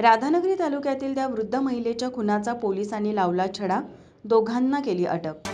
राधानगरी तालुक्यातील त्या वृद्ध महिलेच्या खुनाचा पोलिसांनी लावला छडा. दोघांना केली अटक.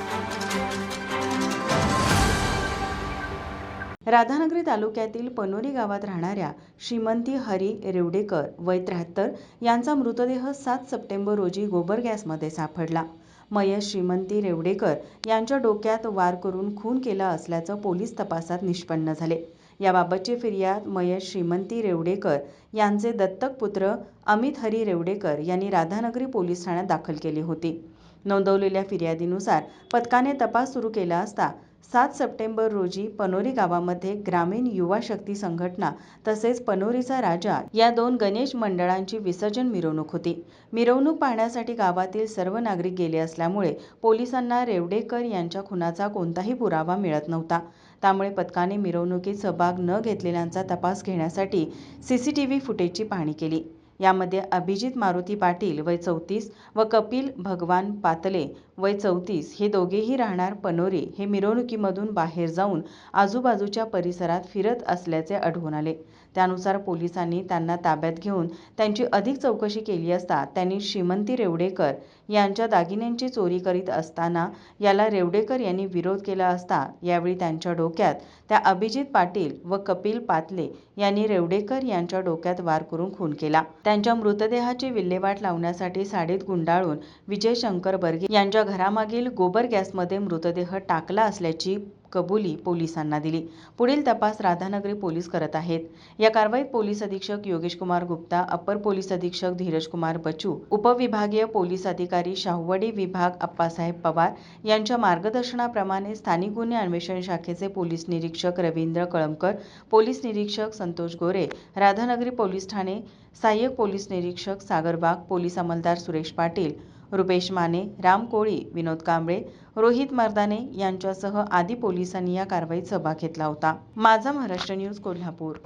राधानगरी तालुक्यातील पनोरी गावात राहणाऱ्या श्रीमंती हरी रेवडेकर वय त्र्याहत्तर यांचा मृतदेह सात सप्टेंबर रोजी गोबर गॅसमध्ये सापडला. मयत श्रीमंती रेवडेकर यांच्या डोक्यात वार करून खून केला असल्याचं पोलीस तपासात निष्पन्न झाले. याबाबतची फिर्याद मयत श्रीमंती रेवडेकर यांचे दत्तक पुत्र अमित हरी रेवडेकर यांनी राधानगरी पोलीस ठाण्यात दाखल केली होती. नोंदवलेल्या फिर्यादीनुसार पथकाने तपास सुरू केला असता सात सप्टेंबर रोजी पनोरी गावामध्ये ग्रामीण युवा शक्ती संघटना तसेच पनोरीचा राजा या दोन गणेश मंडळांची विसर्जन मिरवणूक होती. मिरवणूक पाहण्यासाठी गावातील सर्व नागरिक गेले असल्यामुळे पोलिसांना रेवडेकर यांच्या खुनाचा कोणताही पुरावा मिळत नव्हता. त्यामुळे पथकाने मिरवणुकीत सहभाग न घेतलेल्यांचा तपास घेण्यासाठी सीसीटीव्ही फुटेजची पाहणी केली. यामध्ये अभिजित मारुती पाटील वय चौतीस व कपिल भगवान पातले वय चौतीस. हे दोघेही राहणार पनोरी. हे मिरवणुकीमधून बाहेर जाऊन आजूबाजूच्या परिसरात फिरत असल्याचे आढळून आले. त्यानुसार पोलिसांनी त्यांना ताब्यात घेऊन त्यांची अधिक चौकशी केली असता त्यांनी श्रीमंती रेवडेकर यांच्या दागिन्यांची चोरी करीत असताना याला रेवडेकर यांनी विरोध केला असता यावेळी त्यांच्या डोक्यात त्या अभिजित पाटील व कपिल पातले यांनी रेवडेकर यांच्या डोक्यात वार करून खून केला. त्यांच्या मृतदेहाची विल्हेवाट लावण्यासाठी साडीत गुंडाळून विजय शंकर बर्गे यांच्या घरामागील गोबर गॅसमध्ये मृतदेह टाकला असल्याची कबुली पोलिसांना दिली. पुढील तपास राधानगरी पोलीस करत आहेत. या कारवाईत पोलीस अधीक्षक योगेश कुमार गुप्ता अपर पोलीस अधीक्षक धीरज कुमार बचू उपविभागीय पोलीस अधिकारी शाहूवाडी विभाग अप्पासाहेब पवार यांच्या मार्गदर्शनाप्रमाणे स्थानिक गुन्हे अन्वेषण शाखेचे पोलीस निरीक्षक रवींद्र कळमकर पोलीस निरीक्षक संतोष गोरे राधानगरी पोलीस ठाणे सहाय्यक पोलीस निरीक्षक सागरबाग पोलीस अंमलदार सुरेश पाटील रुपेश माने राम कोळी विनोद कांबळे रोहित मर्दाने यांच्यासह आदी पोलिसांनी या कारवाईत सहभाग घेतला होता. माझा महाराष्ट्र न्यूज कोल्हापूर.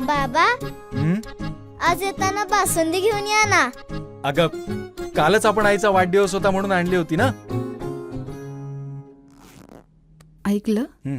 बाबा हं? आज येताना बासुंदी घेऊन या ना. अगं कालच आपण आईचा वाढदिवस होता म्हणून आणली होती ना? ऐकलं? हं.